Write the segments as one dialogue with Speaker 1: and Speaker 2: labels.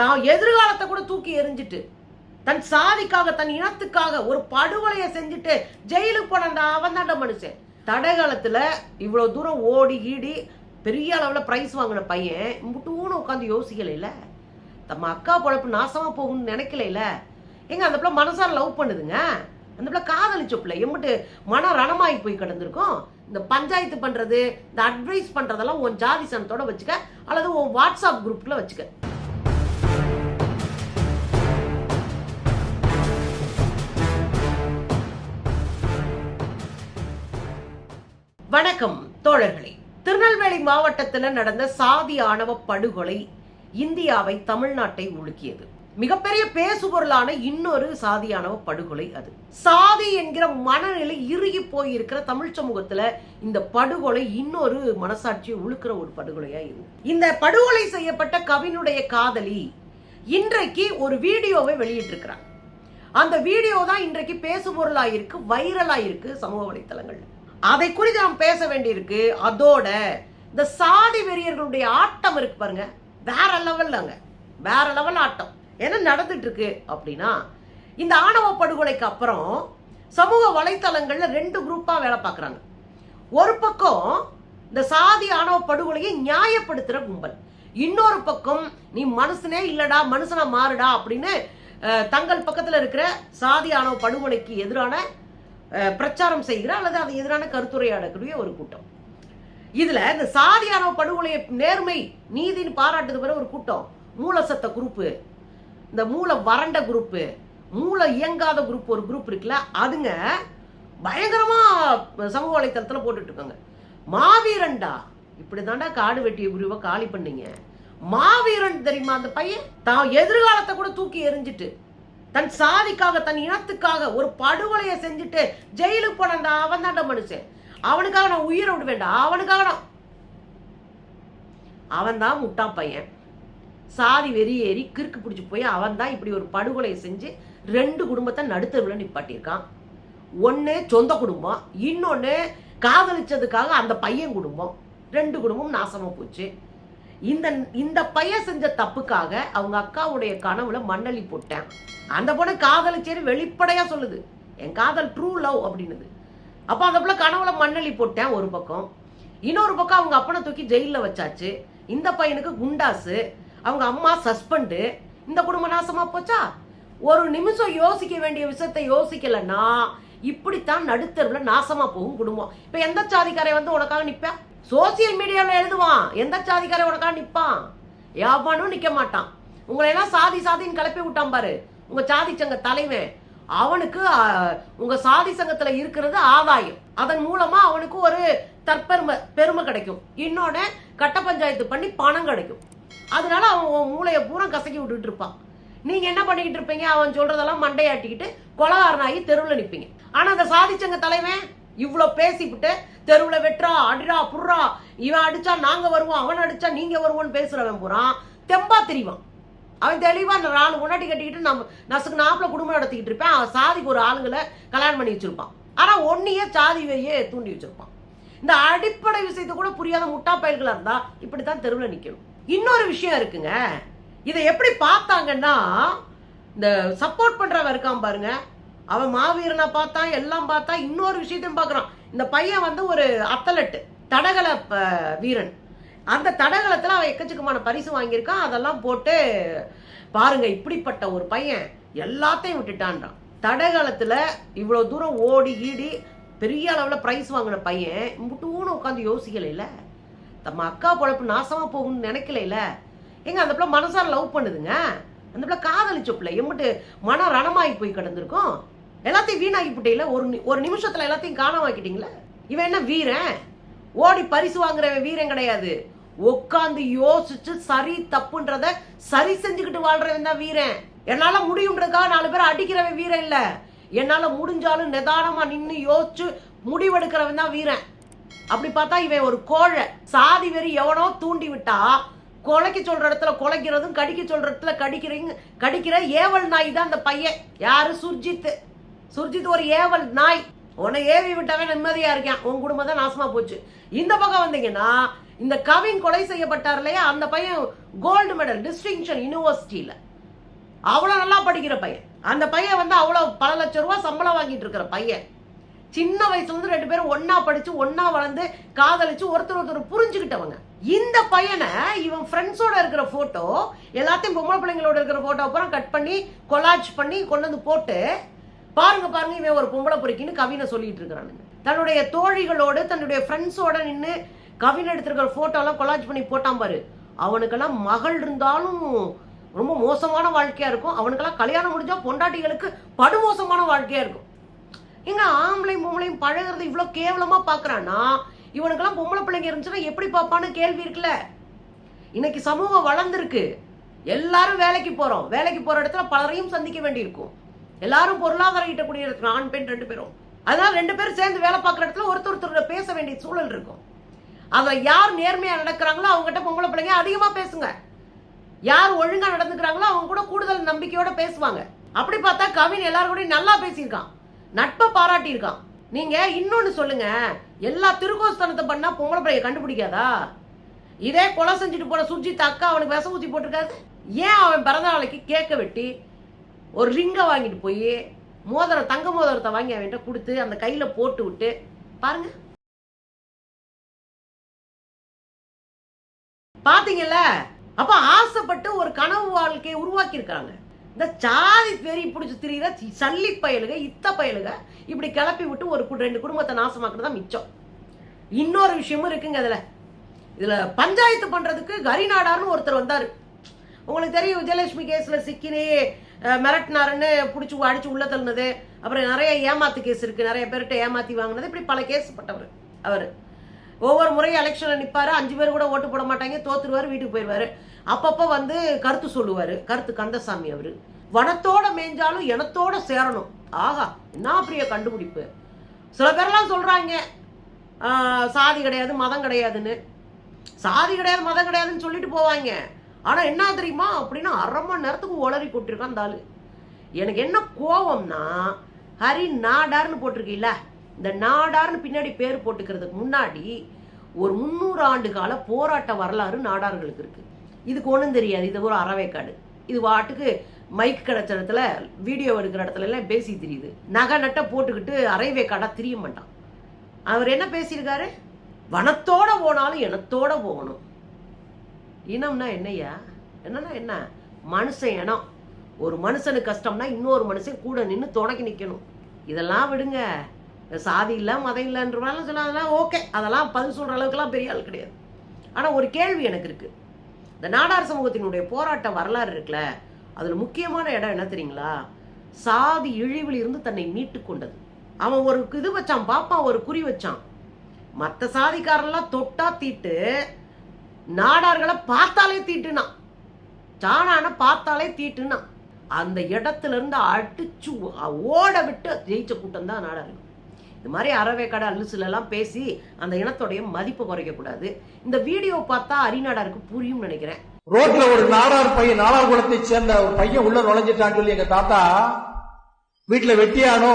Speaker 1: தான் எதிர்காலத்தை கூட தூக்கி எறிஞ்சிட்டு தன் சாதிக்காக தன் இனத்துக்காக ஒரு படுகொலையை செஞ்சுட்டு ஜெயிலுக்கு போன அவன் தாண்ட மனுஷன். தடகாலத்தில் இவ்வளோ தூரம் ஓடி ஈடி பெரிய அளவில் பிரைஸ் வாங்கின பையன் முட்டுன்னு உட்காந்து யோசிக்கலையில நம்ம அக்கா பொழப்பு நாசமாக போகும்னு நினைக்கலையில எங்க அந்த பிள்ளை மனசார லவ் பண்ணுதுங்க? அந்த பிள்ளை காதலிச்ச பிள்ளை. எம்பிட்டு மன ரணமாகி போய் கிடந்திருக்கும். இந்த பஞ்சாயத்து பண்ணுறது இந்த அட்வைஸ் பண்ணுறதெல்லாம் உன் ஜாதி சனத்தோட வச்சுக்க அல்லது உன் வாட்ஸ்அப் குரூப்பில் வச்சுக்க. வணக்கம் தோழர்களே. திருநெல்வேலி மாவட்டத்தில் நடந்த சாதி ஆணவ படுகொலை இந்தியாவை தமிழ்நாட்டை உலுக்கியது. மிகப்பெரிய பேசுபொருளான இன்னொரு சாதியானவ படுகொலை அது. சாதி என்கிற மனநிலை இறுகி போயிருக்கிற தமிழ் சமூகத்துல இந்த படுகொலை இன்னொரு மனசாட்சியை உழுக்கிற ஒரு படுகொலையா இருக்கு இந்த படுகொலை செய்யப்பட்ட கவினுடைய காதலி இன்றைக்கு ஒரு வீடியோவை வெளியிட்டிருக்கிறார். அந்த வீடியோ தான் இன்றைக்கு பேசுபொருளாக இருக்கு வைரலாக இருக்கு சமூக வலைத்தளங்கள்ல. அதை குறித்து நாம் பேச வேண்டியிருக்கு. அதோட இந்த சாதி வெறியர்களுடைய ஆட்டம் இருக்கு பாருங்க. வேற லெவல்லங்க வேற லெவல் ஆட்டம். என்ன நடந்துட்டு இருக்கு அப்படின்னா இந்த ஆணவ படுகொலைக்கு அப்புறம் சமூக வலைத்தளங்கள்ல ரெண்டு குரூப்பா வேலை பார்க்கறாங்க. ஒரு பக்கம் இந்த சாதி ஆணவ படுகொலையை நியாயப்படுத்துற கும்பல். இன்னொரு பக்கம் நீ மனுஷனே இல்லடா மனுஷனா மாறுடா அப்படின்னு தங்கள் பக்கத்துல இருக்கிற சாதி ஆணவ படுகொலைக்கு எதிரான பிரச்சாரம் செய்கிற அல்லது அது எதிரான கருத்துரையாடக்கூடிய ஒரு கூட்டம். இதுல இந்த சாதியான படுகொலையை நேர்மை நீதின்னு பாராட்டுது பிற ஒரு கூட்டம். மூலசத்த குரூப்பு. இந்த மூளை வறண்ட குரூப்பு. மூளை இயங்காத குரூப் ஒரு குரூப் இருக்குல்ல அதுங்க பயங்கரமா சமூக வலைத்தளத்தில் போட்டுட்டு இருக்காங்க. மாவீரண்டா இப்படி தாண்டா காடு வெட்டிய குருவை காலி பண்ணீங்க. மாவீரன் தெரியுமா அந்த பையன்? தான் எதிர்காலத்தை கூட தூக்கி எரிஞ்சிட்டு தன் சாதிக்காக தன் இனத்துக்காக ஒரு படுகொலையை செஞ்சுட்டு ஜெயிலுக்கு போன அவன் தாண்ட மனுஷன். அவனுக்காக நான் உயிரை விடுவேன்டா அவனுக்காக நான் அவன் தான் முட்டான் பையன். சாதி வெறி ஏறி கிறுக்கு பிடிச்சி போய் அவன் தான் இப்படி ஒரு படுகொலையை செஞ்சு ரெண்டு குடும்பத்தை நடுத்தருவில் நிப்பாட்டியிருக்கான். ஒன்று சொந்த குடும்பம் இன்னொன்று காதலிச்சதுக்காக அந்த பையன் குடும்பம். ரெண்டு குடும்பம் நாசமாக போச்சு. இந்த இந்த பையன் செஞ்ச தப்புக்காக அவங்க அக்காவுடைய கனவுல மண்ணள்ளி போட்டேன். அந்த பொண்ணு காதலிச்சேரி வெளிப்படையா சொல்லுது. என் காதல் ட்ரூ லவ் அப்படின்னுது. அப்போ அந்த பிள்ளை கனவுல மண்ணள்ளி போட்டேன் ஒரு பக்கம். இன்னொரு பக்கம் அவங்க அப்பனை தூக்கி ஜெயிலில் வச்சாச்சு. இந்த பையனுக்கு குண்டாசு. அவங்க அம்மா சஸ்பெண்டு இந்த குடும்பம் நாசமா போச்சா? ஒரு நிமிஷம் யோசிக்க வேண்டிய விஷயத்தை யோசிக்கலன்னா இப்படித்தான் நடுத்தருவில் நாசமா போகும் குடும்பம். இப்ப எந்த சாதிக்காரை வந்து உனக்காக நிப்பேன் சோசியல் மீடியாவில் எழுதுவான். எந்த சாதிக்கார உனக்கா நிற்பான் யாவானும் நிற்க மாட்டான். உங்களை எல்லாம் சாதி சாதின்னு கிளப்பி விட்டான் பாரு. உங்க சாதி சங்க தலைவன். அவனுக்கு உங்க சாதி சங்கத்துல இருக்கிறது ஆதாயம். அதன் மூலமா அவனுக்கு ஒரு தற்பெருமை பெருமை கிடைக்கும். இன்னொன்னு கட்ட பஞ்சாயத்து பண்ணி பணம் கிடைக்கும். அதனால அவன் மூளையை பூரா கசக்கி விட்டுட்டு இருப்பான். நீங்க என்ன பண்ணிக்கிட்டு இருப்பீங்க? அவன் சொல்றதெல்லாம் மண்டையாட்டிக்கிட்டு கொலகாரனாகி தெருவில் நிற்பீங்க ஆனா அந்த சாதிச்சங்க தலைவன் இவ்வளோ பேசிவிட்டு தெருவில் வெட்டுறா அடிடா புடுறா இவன் அடிச்சா நாங்கள் வருவோம் அவன் அடிச்சா நீங்கள் வருவோம்னு பேசுகிறவன் போகிறான் தெம்பா தெரிவான். அவன் தெளிவாக நான் நாலு முன்னாடி கட்டிக்கிட்டு நம்ம நசுக்கு நாப்பில் குடும்பம் நடத்திக்கிட்டு இருப்பேன். அவன் சாதிக்கு ஒரு ஆளுங்களை கல்யாணம் பண்ணி வச்சிருப்பான். ஆனால் ஒன்றையே சாதி தூண்டி வச்சிருப்பான். இந்த அடிப்படை விஷயத்தை கூட புரியாத முட்டா இருந்தால் இப்படித்தான் தெருவில் நிற்கணும் இன்னொரு விஷயம் இருக்குங்க. இதை எப்படி பார்த்தாங்கன்னா இந்த சப்போர்ட் பண்ணுறவன் இருக்கான் பாருங்கள் அவன் மாவீரனை பார்த்தான் எல்லாம் பார்த்தா இன்னொரு விஷயத்தையும் பார்க்குறான். இந்த பையன் வந்து ஒரு அத்தலட்டு தடகள வீரன். அந்த தடகளத்தில் அவன் எக்கச்சக்கமான பரிசு வாங்கியிருக்கான். அதெல்லாம் போட்டு பாருங்க இப்படிப்பட்ட ஒரு பையன் எல்லாத்தையும் விட்டுட்டான்றான். தடகளத்தில் இவ்வளோ தூரம் ஓடி ஈடி பெரிய அளவில் ப்ரைஸ் வாங்கின பையன் முட்டூன்னு உட்காந்து யோசிக்கலையில நம்ம அக்கா பொழப்பு நாசமாக போகும்னு நினைக்கலையில எங்க அந்த பிள்ளை மனசார லவ் பண்ணுதுங்க? அந்த பிள்ளை காதலிச்ச பிள்ளை. எம்பிட்டு ரணமாகி போய் கிடந்திருக்கும். எல்லாத்தையும் வீணாகி போட்டீங்களா? ஒரு ஒரு நிமிஷத்துல எல்லாத்தையும் காணாமாக்கிட்டீங்களா? இவன் என்ன வீரன்? ஓடி பரிசு வாங்குறவன் வீரன் கிடையாது. உட்காந்து யோசிச்சு சரி தப்புன்றத சரி செஞ்சுக்கிட்டு வாழ்றவன் தான் வீரன். என்னால முடியுன்றதுக்காக நாலு பேர் அடிக்கிறவன் வீரன் இல்ல. என்னால முடிஞ்சாலும் நிதானமா நின்னு யோசிச்சு முடிவெடுக்கிறவன் தான் வீரன். அப்படி பார்த்தா இவன் ஒரு கோழை. சாதி வெறி எவனோ தூண்டி விட்டா கொலைக்க சொல்ற இடத்துல கொலைக்கிறதும் கடிக்க சொல்ற இடத்துல கடிக்கிறீங்க கடிக்கிற ஏவல் நாய் தான் அந்த பையன். யாரு? சுர்ஜித் சுர்ஜித் ஒரு ஏவல் நாய். உன்னை ஏவி விட்டாவே நிம்மதியா இருக்கேன். உன் குடும்பம் தான் நாசமா போச்சு. இந்த பக்கம் வந்தீங்கன்னா இந்த கவின் கொலை செய்யப்பட்டார் இல்லையா? அந்த பையன் கோல்டு மெடல் டிஸ்டிங்ஷன் யூனிவர்சிட்டியில அவ்வளோ நல்லா படிக்கிற பையன். அந்த பையன் வந்து அவ்வளோ பல லட்ச ரூபா சம்பளம் வாங்கிட்டு இருக்கிற பையன். சின்ன வயசுல இருந்து ரெண்டு பேரும் ஒன்னா படிச்சு ஒன்னா வளர்ந்து காதலிச்சு ஒருத்தர் ஒருத்தர் புரிஞ்சுக்கிட்டவங்க. இந்த பையனை இவன் ஃப்ரெண்ட்ஸோட இருக்கிற போட்டோ எல்லாத்தையும் பொம்பளை பிள்ளைங்களோட இருக்கிற போட்டோ அப்புறம் கட் பண்ணி கொலாஜ் பண்ணி கொண்டு வந்து போட்டு பாருங்க பாருங்க இவன் ஒரு பொம்பளை பொறுக்கின்னு கவினை சொல்லிட்டு இருக்கிறானுங்க. தன்னுடைய தோழிகளோடு தன்னுடைய ஃப்ரெண்ட்ஸோட நின்று கவின் எடுத்திருக்கிற ஃபோட்டோலாம் கொலாஜ் பண்ணி போட்டான் பாரு. அவனுக்கெல்லாம் மகள் இருந்தாலும் ரொம்ப மோசமான வாழ்க்கையா இருக்கும். அவனுக்கெல்லாம் கல்யாணம் முடிஞ்சா பொண்டாட்டிகளுக்கு படுமோசமான வாழ்க்கையா இருக்கும். எங்க ஆம்பளையும் பொம்பளையும் பழகுறது இவ்வளோ கேவலமா பார்க்கறான்னா இவனுக்கெல்லாம் பொம்பளை பிள்ளைங்க இருந்துச்சுன்னா எப்படி பார்ப்பான்னு கேள்வி இருக்குல்ல. இன்னைக்கு சமூகம் வளர்ந்துருக்கு. எல்லாரும் வேலைக்கு போறோம். வேலைக்கு போற இடத்துல பலரையும் சந்திக்க வேண்டியிருக்கும். எல்லாரும் பொருளாதாரம் ஈட்டக்கூடிய இடத்துல ஆண் பெண் ரெண்டு பேரும். அதனால ரெண்டு பேரும் சேர்ந்து வேலை பார்க்குற இடத்துல ஒருத்தர் ஒருத்தர் பேச வேண்டிய சூழல் இருக்கும். அதை யார் நேர்மையாக நடக்கிறாங்களோ அவங்ககிட்ட பொம்பளை பிள்ளைங்க அதிகமாக பேசுங்க. யார் ஒழுங்காக நடந்துக்கிறாங்களோ அவங்க கூட கூடுதல் நம்பிக்கையோட பேசுவாங்க. அப்படி பார்த்தா கவின் எல்லாரும் கூடயும் நல்லா பேசியிருக்கான். நட்பை பாராட்டியிருக்கான். நீங்க இன்னொன்னு சொல்லுங்க. எல்லா திருக்கோஸ்தனத்தை பண்ணா பொங்கலை பிள்ளைய கண்டுபிடிக்காதா? இதே கொலை செஞ்சுட்டு போன சுர்ஜித் அக்கா அவனுக்கு விஷ ஊற்றி போட்டிருக்காது ஏன் அவன் பிறந்த நாளைக்கு கேக்க வெட்டி ஒரு ரிங்கை வாங்கிட்டு போய் மோதிரம் தங்க மோதிரத்தை வாங்கி அவன்கிட்ட கொடுத்து அந்த கையில் போட்டு விட்டு பாருங்க. பாத்தீங்கல்ல? அப்ப ஆசைப்பட்டு ஒரு கனவு வாழ்க்கையை உருவாக்கி இருக்காங்க இந்த சாதி பெரிய பிடிச்சி திரியிற சல்லி பயலுக இத்த பயலுக இப்படி கிளப்பி விட்டு ஒரு ரெண்டு குடும்பத்தை நாசமாக்குறது தான் மிச்சம். இன்னொரு விஷயமும் இருக்குங்க அதுல. இதுல பஞ்சாயத்து பண்றதுக்கு கரிநாடார்னு ஒருத்தர் வந்தாரு. உங்களுக்கு தெரியும் விஜயலட்சுமி கேஸ்ல சிக்கினே மிரட்டினாருன்னு பிடிச்சி அடிச்சு உள்ள தள்ளினது. அப்புறம் நிறைய ஏமாத்து கேஸ் இருக்கு. நிறைய பேர்கிட்ட ஏமாத்தி வாங்கினது. இப்படி பல கேஸ் பட்டவர் அவர். ஒவ்வொரு முறையும் எலெக்ஷனில் நிற்பாரு அஞ்சு பேர் கூட ஓட்டு போட மாட்டாங்க. தோத்துருவார் வீட்டுக்கு போயிடுவாரு அப்பப்போ வந்து கருத்து சொல்லுவார். கருத்து கந்தசாமி அவர். வனத்தோட மேய்ஞ்சாலும் இனத்தோட சேரணும். ஆஹா என்ன பெரிய கண்டுபிடிப்பு. சில பேர்லாம் சொல்கிறாங்க சாதி கிடையாது மதம் கிடையாதுன்னு. சாதி கிடையாது மதம் கிடையாதுன்னு சொல்லிட்டு போவாங்க. ஆனா என்ன தெரியுமா? அப்படின்னா அரை மணி நேரத்துக்கு உளறி போட்டிருக்கான் அந்த ஆளு. எனக்கு என்ன கோவம்னா ஹரி நாடார்னு போட்டிருக்கீல்ல இந்த நாடார்னு பின்னாடி பேர் போட்டுக்கிறதுக்கு முன்னாடி ஒரு முந்நூறு ஆண்டு கால போராட்ட வரலாறு நாடார்களுக்கு இருக்கு. இதுக்கு ஒன்றும் தெரியாது. இது ஒரு அறவேக்காடு. இது வாட்டுக்கு மைக் கிடச்ச இடத்துல வீடியோ எடுக்கிற இடத்துல எல்லாம் பேசி தெரியுது. நகை நட்டை போட்டுக்கிட்டு அரைவேக்காடாக திரிய மாட்டான். அவர் என்ன பேசியிருக்காரு? வனத்தோட போனாலும் இனத்தோட போகணும். இனம்னா என்னய்யா? என்னன்னா என்ன? மனுஷன் இனம். ஒரு மனுஷனுக்கு கஷ்டம்னா இன்னொரு மனுஷன் கூட நின்று துணைக்கி நிற்கணும் இதெல்லாம் விடுங்க. சாதி இல்லை மதம் இல்லைன்றனால சொன்னால் அதெல்லாம் ஓகே. அதெல்லாம் பதில் சொல்கிற அளவுக்குலாம் பெரிய ஆள் கிடையாது. ஆனால் ஒரு கேள்வி எனக்கு இருக்குது இந்த நாடார் சமூகத்தினுடைய போராட்ட வரலாறு இருக்குல்ல அதில் முக்கியமான இடம் என்ன தெரியுங்களா? சாதி இழிவில் இருந்து தன்னை மீட்டு கொண்டது. அவன் ஒரு இது வச்சான் பாப்பா ஒரு குறி வச்சான். மற்ற சாதிக்காரெல்லாம் தொட்டா தீட்டு நாடார்களை பார்த்தாலே தீட்டுனான். சாணான பார்த்தாலே தீட்டுனான். அந்த இடத்துல இருந்து அடிச்சு ஓட விட்டு ஜெயிச்ச கூட்டம் தான் நாடார்கள். இது மாதிரி அறவே கடை அல்லுசுலெல்லாம் பேசி அந்த இனத்தோடைய மதிப்பு குறைக்கக்கூடாது இந்த வீடியோ பார்த்தா அரிநாடாருக்கு புரியும் நினைக்கிறேன்.
Speaker 2: ரோட்ல ஒரு நாடார் பையன் நாடார் குலத்தை சேர்ந்த ஒரு பையன் உள்ள நுழைஞ்சிட்டான்னு சொல்லி எங்க தாத்தா வீட்டுல வெட்டியானோ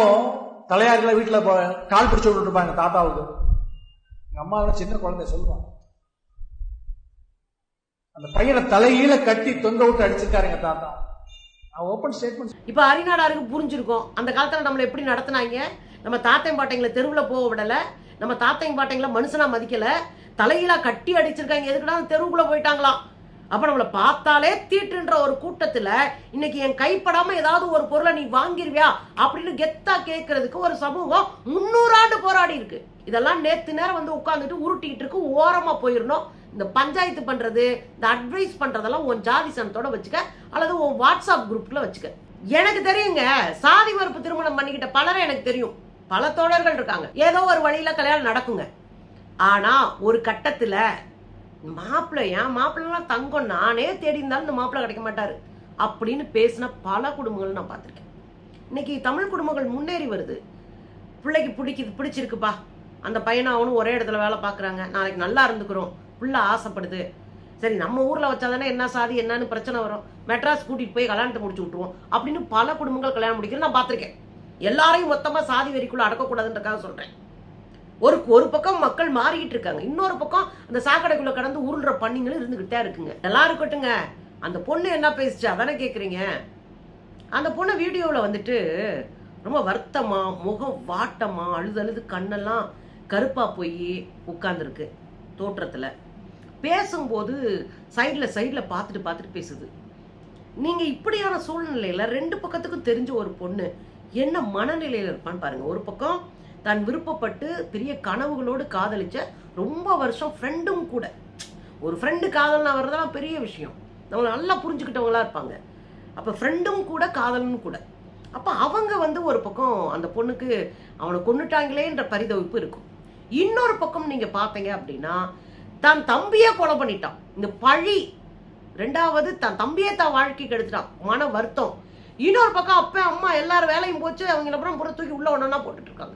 Speaker 2: தலையார்களை வீட்டுல கால் பிடிச்சு விட்டுருப்பாங்க தாத்தாவுக்கு. எங்க அம்மா சின்ன குழந்தை சொல்லுவாங்க அந்த பையனை தலையில கட்டி தொங்க விட்டு அடிச்சிருக்காருங்க தாத்தா. நான் ஓப்பன் ஸ்டேட்மெண்ட்
Speaker 1: இப்போ அரிநாடாருக்கு புரிஞ்சிருக்கும். அந்த காலத்தில் நம்மளை எப்படி நடத்தினாங்க? நம்ம தாத்தையும் பாட்டைங்களை தெருவில் போக விடலை. நம்ம தாத்தையும் பாட்டைங்களை மனுஷனா மதிக்கல. தலையில கட்டி அடிச்சிருக்காங்க. எதுக்குடா தெருவுக்குள்ள போயிட்டாங்களாம். அப்ப நம்மளை பார்த்தாலே தீட்டுன்ற ஒரு கூட்டத்துல இன்னைக்கு என் கைப்படாம ஏதாவது ஒரு பொருளை நீ வாங்கிருவியா? அப்படின்னு கெத்தா கேட்கறதுக்கு ஒரு சமூகம் முன்னூறு ஆண்டு போராடி இருக்கு. இதெல்லாம் நேத்து நேரம் வந்து உட்காந்துட்டு உருட்டிக்கிட்டு இருக்கு. ஓரமா போயிடணும். இந்த பஞ்சாயத்து பண்ணுறது இந்த அட்வைஸ் பண்ணுறதெல்லாம் உன் ஜாதி சனத்தோட வச்சுக்க அல்லது உன் வாட்ஸ்அப் குரூப்பில் வச்சுக்க. எனக்கு தெரியுங்க சாதி மறுப்பு திருமணம் பண்ணிக்கிட்ட பலரை எனக்கு தெரியும். பல தோழர்கள் இருக்காங்க. ஏதோ ஒரு வழியில் கல்யாணம் நடக்குங்க. ஆனா ஒரு கட்டத்தில் மாப்பிள்ளை ஏன் மாப்பிள்ளைலாம் தங்கம் நானே தேடி இருந்தாலும் இந்த மாப்பிள்ளை கிடைக்க மாட்டாரு. அப்படின்னு பேசின பல குடும்பங்கள் நான் பார்த்துருக்கேன். இன்னைக்கு தமிழ் குடும்பங்கள் முன்னேறி வருது. பிள்ளைக்கு பிடிக்குது பிடிச்சிருக்குப்பா. அந்த பையனை அவனும் ஒரே இடத்துல வேலை பார்க்குறாங்க. நாளைக்கு நல்லா இருந்துக்கிறோம். ஃபுல்லாக ஆசைப்படுது. சரி நம்ம ஊரில் வச்சாதானே என்ன சாதி என்னன்னு பிரச்சனை வரும். மெட்ராஸ் கூட்டிகிட்டு போய் கல்யாணத்தை முடிச்சு விட்ருவோம் அப்படின்னு பல குடும்பங்கள் கல்யாணம் முடிக்கிறது நான் பார்த்துருக்கேன். எல்லாரையும் மொத்தமாக சாதி வெறிக்குள்ளே அடக்கக்கூடாதுன்றக்காக சொல்கிறேன் ஒரு ஒரு பக்கம் மக்கள் மாறிக்கிட்டு இருக்காங்க. இன்னொரு பக்கம் அந்த சாக்கடைக்குள்ள கடந்து உருள்ற பண்ணிங்களும் இருந்துகிட்டே இருக்குங்க. நல்லா இருக்கட்டுங்க. அந்த பொண்ணு என்ன பேசுச்சு? அதானே கேட்குறீங்க அந்த பொண்ணு வீடியோவில் வந்துட்டு ரொம்ப வருத்தமா முகம் வாட்டமா அழுது அழுது கண்ணெல்லாம் கருப்பா போய் உட்காந்துருக்கு தோற்றத்துல. பேசும்போது சைடில் சைடில் பார்த்துட்டு பார்த்துட்டு பேசுது. நீங்கள் இப்படியான சூழ்நிலையில் ரெண்டு பக்கத்துக்கும் தெரிஞ்ச ஒரு பொண்ணு என்ன மனநிலையில் இருப்பான்னு பாருங்கள் ஒரு பக்கம் தான் விருப்பப்பட்டு பெரிய கனவுகளோடு காதலிச்ச ரொம்ப வருஷம் ஃப்ரெண்டும் கூட. ஒரு ஃப்ரெண்டு காதல்னா வர்றதெல்லாம் பெரிய விஷயம். நம்மளை நல்லா புரிஞ்சுக்கிட்டவங்களா இருப்பாங்க. அப்போ ஃப்ரெண்டும் கூட காதலும் கூட. அப்போ அவங்க வந்து ஒரு பக்கம் அந்த பொண்ணுக்கு அவனை கொண்டுட்டாங்களேன்ற பரிதவிப்பு இருக்கும். இன்னொரு பக்கம் நீங்கள் பார்த்தீங்க அப்படின்னா தான் தம்பியே கொலை பண்ணிட்டான். இந்த பழி. ரெண்டாவது தன் தம்பியே தான் வாழ்க்கைக்கு எடுத்துட்டான். மன வருத்தம். இன்னொரு பக்கம் அப்பா அம்மா எல்லாரும் வேலையும் போச்சு. அவங்கள அப்புறம் புற தூக்கி உள்ள ஒன்றா போட்டுட்டு இருக்காங்க.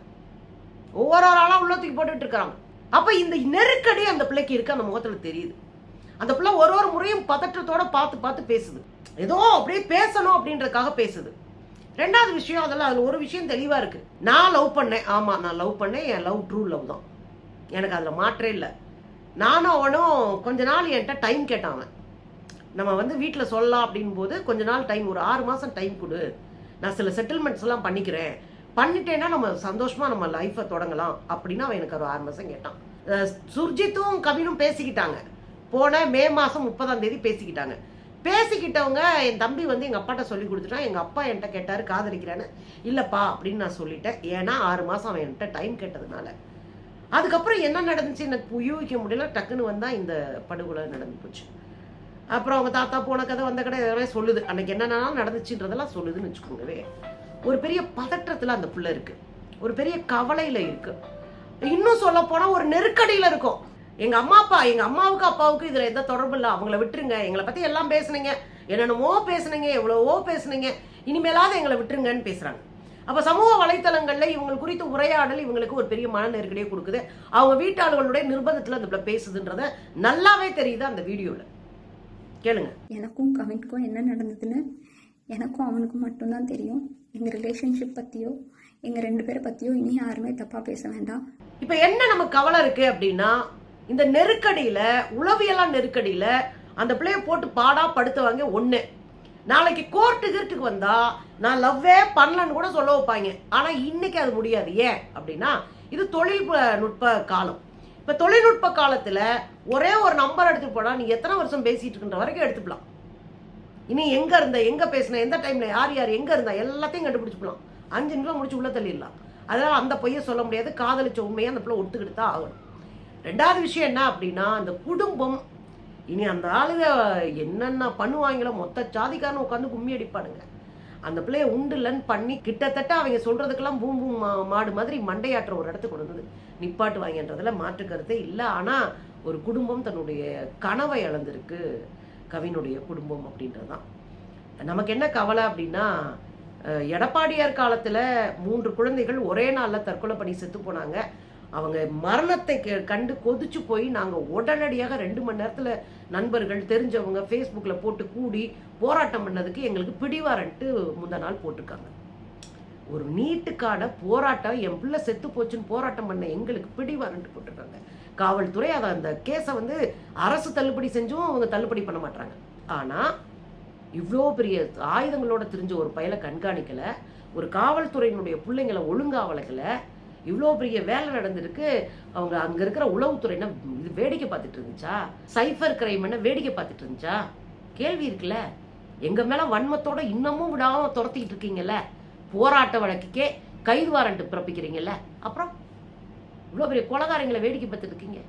Speaker 1: ஒவ்வொரு ஒரு ஆளா உள்ள தூக்கி போட்டுட்டு இருக்காங்க. அப்ப இந்த நெருக்கடி அந்த பிள்ளைக்கு இருக்கு அந்த முகத்துல தெரியுது. அந்த பிள்ளை ஒரு ஒரு முறையும் பதற்றத்தோட பார்த்து பார்த்து பேசுது. ஏதோ அப்படியே பேசணும் அப்படின்றதுக்காக பேசுது. ரெண்டாவது விஷயம் அதெல்லாம் அதுல ஒரு விஷயம் தெளிவா இருக்கு. நான் லவ் பண்ணேன். ஆமா நான் லவ் பண்ணேன். என் லவ் ட்ரூ லவ் தான். எனக்கு அதுல மாற்றே இல்லை. நானும் அவனும் கொஞ்ச நாள் என்கிட்ட டைம் கேட்டான் அவன். நம்ம வந்து வீட்டில் சொல்லலாம் அப்படின் போது கொஞ்ச நாள் டைம் ஒரு ஆறு மாதம் டைம் கொடு. நான் சில செட்டில்மெண்ட்ஸ் எல்லாம் பண்ணிக்கிறேன். பண்ணிட்டேன்னா நம்ம சந்தோஷமா நம்ம லைஃப்பை தொடங்கலாம் அப்படின்னு அவன் எனக்கு ஒரு ஆறு மாதம் கேட்டான். சுர்ஜித்தும் கவினும் பேசிக்கிட்டாங்க. போன மே மாதம் முப்பதாம் தேதி பேசிக்கிட்டாங்க. பேசிக்கிட்டவங்க என் தம்பி வந்து எங்கள் அப்பாட்ட சொல்லி கொடுத்துட்டான். எங்கள் அப்பா என்கிட்ட கேட்டார் காதலிக்கிறேன்னு. இல்லைப்பா அப்படின்னு நான் சொல்லிட்டேன். ஏன்னா ஆறு மாதம் அவன் என்கிட்ட டைம் கேட்டதுனால. அதுக்கப்புறம் என்ன நடந்துச்சு? எனக்கு யூகிக்க முடியல. டக்குன்னு வந்தால் இந்த படுகொலை நடந்து போச்சு. அப்புறம் அவங்க தாத்தா போன கதை வந்த கடை எல்லாமே சொல்லுது. அன்னைக்கு என்னென்னலாம் நடந்துச்சுன்றதெல்லாம் சொல்லுதுன்னு வச்சுக்கோங்கவே ஒரு பெரிய பதற்றத்தில் அந்த பிள்ளை இருக்குது ஒரு பெரிய கவலையில் இருக்குது இன்னும் சொல்ல போனால் ஒரு நெருக்கடியில இருக்கும். எங்கள் அம்மா அப்பா எங்கள் அம்மாவுக்கு அப்பாவுக்கு இதில் எந்த தொடர்பு இல்லை. அவங்கள விட்டுருங்க. எங்களை பற்றி எல்லாம் பேசுனீங்க. என்னென்னமோ பேசுனீங்க. எவ்வளவோ பேசுனீங்க. இனிமேலாவது எங்களை விட்டுருங்கன்னு பேசுகிறாங்க அப்ப சமூக வலைத்தளங்கள்ல இவங்க குறித்த உரையாடல் இவங்களுக்கு ஒரு பெரிய மன நெருக்கடியை கொடுக்குது. அவங்க வீட்டாளர்களுடைய நிர்பந்தத்துல அந்த பிள்ளை பேசுதுன்றத நல்லாவே தெரியுது அந்த வீடியோல. கேளுங்க.
Speaker 3: எனக்கும் கவினுக்கும் என்ன நடந்ததுன்னு எனக்கும் அவனுக்கும் மட்டும்தான் தெரியும். எங்கள் ரிலேஷன்ஷிப் பற்றியோ எங்கள் ரெண்டு பேரை பற்றியோ இனி யாருமே தப்பாக பேச வேண்டாம்.
Speaker 1: இப்ப என்ன நமக்கு கவலை இருக்கு அப்படின்னா இந்த நெருக்கடியில உளவியலா நெருக்கடியில அந்த பிள்ளைய போட்டு பாடா படுத்துவாங்க ஒண்ணு. நாளைக்கு கோர்ட்டு கீர்ட்டுக்கு வந்தா நான் லவ்வே பண்ணலன்னு கூட சொல்ல வைப்பாங்க. ஆனா இன்னைக்கு அது முடியாது. ஏன் அப்படின்னா இது தொழில்நுட்ப காலம். இப்ப தொழில்நுட்ப காலத்துல ஒரே ஒரு நம்பர் எடுத்துட்டு போனா நீ எத்தனை வருஷம் பேசிட்டு இருக்கின்ற வரைக்கும் எடுத்துக்கலாம். இனி எங்க இருந்த எங்க பேசின எந்த டைம்ல யார் யார் எங்க இருந்தா எல்லாத்தையும் கண்டுபிடிச்சுக்கலாம் அஞ்சு நிமிஷம் முடிச்சு உள்ள தள்ளிடலாம். அதனால அந்த பையன் சொல்ல முடியாது. காதலிச்ச உண்மையை அந்த பிள்ளை ஒத்துக்கிட்டு தான் ஆகணும். ரெண்டாவது விஷயம் என்ன அப்படின்னா அந்த குடும்பம் இனி அந்த ஆளுங்க என்னென்ன பண்ணுவாங்களோ மொத்த சாதிக்காரன் உட்காந்து கும்மி அடிப்பானுங்க. அந்த பிள்ளைய லன் பண்ணி கிட்டத்தட்ட அவங்க சொல்றதுக்கெல்லாம் பூம் பூம் மா- மாடு மாதிரி மண்டையாற்ற ஒரு இடத்துக்கு கொண்டு வந்து நிப்பாட்டு வாங்கன்றதுல மாற்று கருத்தே இல்லை. ஆனால் ஒரு குடும்பம் தன்னுடைய கனவை இழந்திருக்கு. கவினுடைய குடும்பம் அப்படின்றது தான் நமக்கு என்ன கவலை அப்படின்னா எடப்பாடியார் காலத்தில் மூன்று குழந்தைகள் ஒரே நாளில் தற்கொலை பண்ணி செத்து போனாங்க. அவங்க மரணத்தை கே- கண்டு கொதிச்சு போய் நாங்கள் உடனடியாக ரெண்டு மணி நேரத்தில் நண்பர்கள் தெரிஞ்சவங்க ஃபேஸ்புக்கில் போட்டு கூடி போராட்டம் பண்ணதுக்கு எங்களுக்கு பிடிவாரன்ட்டு முந்தா நாள் போட்டிருக்காங்க. ஒரு நீட்டுக்கான போராட்டம் என் பிள்ளை செத்து போச்சுன்னு போராட்டம் பண்ண எங்களுக்கு பிடிவாரன்ட்டு போட்டிருக்காங்க. காவல்துறை அதை அந்த கேஸை வந்து அரசு தள்ளுபடி செஞ்சும் அவங்க தள்ளுபடி பண்ண மாட்டாங்க ஆனால் இவ்வளோ பெரிய ஆயுதங்களோட தெரிஞ்ச ஒரு பயலை கண்காணிக்கலை ஒரு காவல்துறையினுடைய பிள்ளைங்களை ஒழுங்கா வளர்க்கலை இவ்வளோ பெரிய வேலை நடந்திருக்கு. அவங்க அங்கே இருக்கிற உளவுத்துறை என்ன இது வேடிக்கை பார்த்துட்டு இருந்துச்சா? சைஃபர் கிரைம் என்ன வேடிக்கை பார்த்துட்டு இருந்துச்சா? கேள்வி இருக்குல்ல. எங்கள் மேலே வன்மத்தோட இன்னமும் விடாமல் துரத்திக்கிட்டு இருக்கீங்கல்ல. போராட்ட வழக்குக்கே கைது வாரண்ட் பிறப்பிக்கிறீங்கல்ல. அப்புறம் இவ்வளோ பெரிய கொலகாரங்களை வேடிக்கை பார்த்துட்டு இருக்கீங்க.